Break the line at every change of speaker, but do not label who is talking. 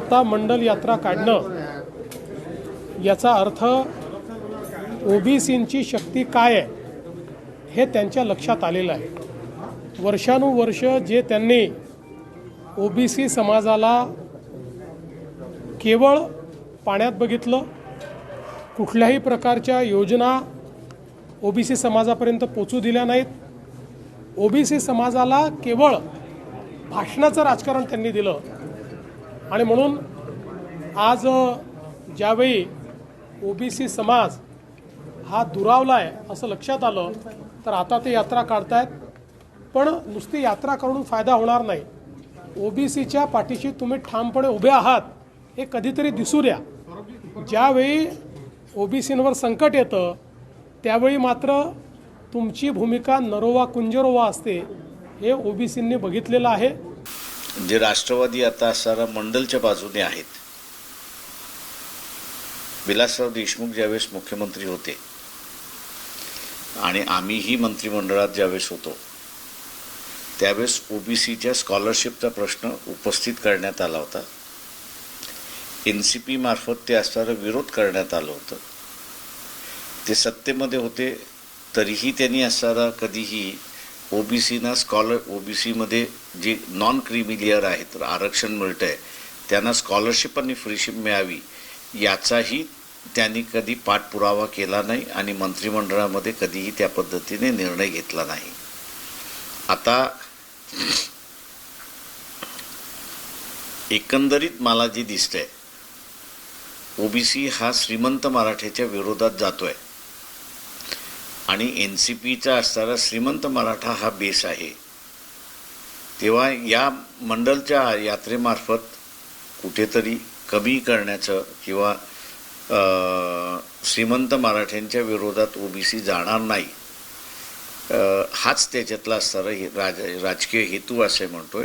आता मंडल यात्रा काढणं याचा अर्थ ओबीसींची शक्ती काय आहे हे त्यांच्या लक्षात आलेलं आहे. वर्षानुवर्ष जे त्यांनी ओबीसी समाजाला केवळ पाण्यात बघितलं कुठल्याही प्रकारच्या योजना ओबीसी समाजापर्यंत पोचू दिल्या नाहीत. ओबीसी समाजाला केवळ भाषणाचं राजकारण त्यांनी दिलं. आणि म्हणून आज ज्यावेळी ओबीसी समाज हा दुरावला आहे असं लक्षात आलं तर आता ते यात्रा काढतायत. पण नुसती यात्रा करून फायदा होणार नाही. ओबीसीच्या पाठीशी तुम्ही ठामपणे उभे आहात हे कधीतरी दिसू द्या. ज्यावेळी ओबीसींवर संकट येतं त्यावेळी मात्र तुमची भूमिका नरोवा कुंजरोवा असते हे ओबीसींनी बघितलेलं आहे.
जे राष्ट्रवादी आता सारा मंडलच्या बाजूने आहेत. विलासराव देशमुख ज्यावेळेस मुख्यमंत्री होते आणि आम्हीही मंत्रिमंडळात ज्यावेळेस होतो त्यावेळेस ओबीसीच्या स्कॉलरशिपचा प्रश्न उपस्थित करण्यात आला होता. एन सी पी मार्फत ते असणारा विरोध करण्यात आलं होतं. ते सत्तेमध्ये होते तरीही त्यांनी असणारा कधीही ओबीसीना स्कॉलर ओबीसीमध्ये जे नॉन क्रिमिलियर आहेत आरक्षण मिळतं आहे त्यांना स्कॉलरशिप आणि फ्रीशिप मिळावी याचाही त्यांनी कधी पाठपुरावा केला नाही आणि मंत्रिमंडळामध्ये कधीही त्या पद्धतीने निर्णय घेतला नाही. आता एकंदरीत मला जे दिसतंय ओबीसी हा श्रीमंत मराठ्याच्या विरोधात जातोय. आणि एन सी पीचा असणारा श्रीमंत मराठा हा बेस आहे. तेव्हा या मंडलच्या यात्रेमार्फत कुठेतरी कमी करण्याचं किंवा श्रीमंत मराठ्यांच्या विरोधात ओबीसी जाणार नाही हाच त्याच्यातला असणारा हे राज राजकीय हेतू असे म्हणतोय.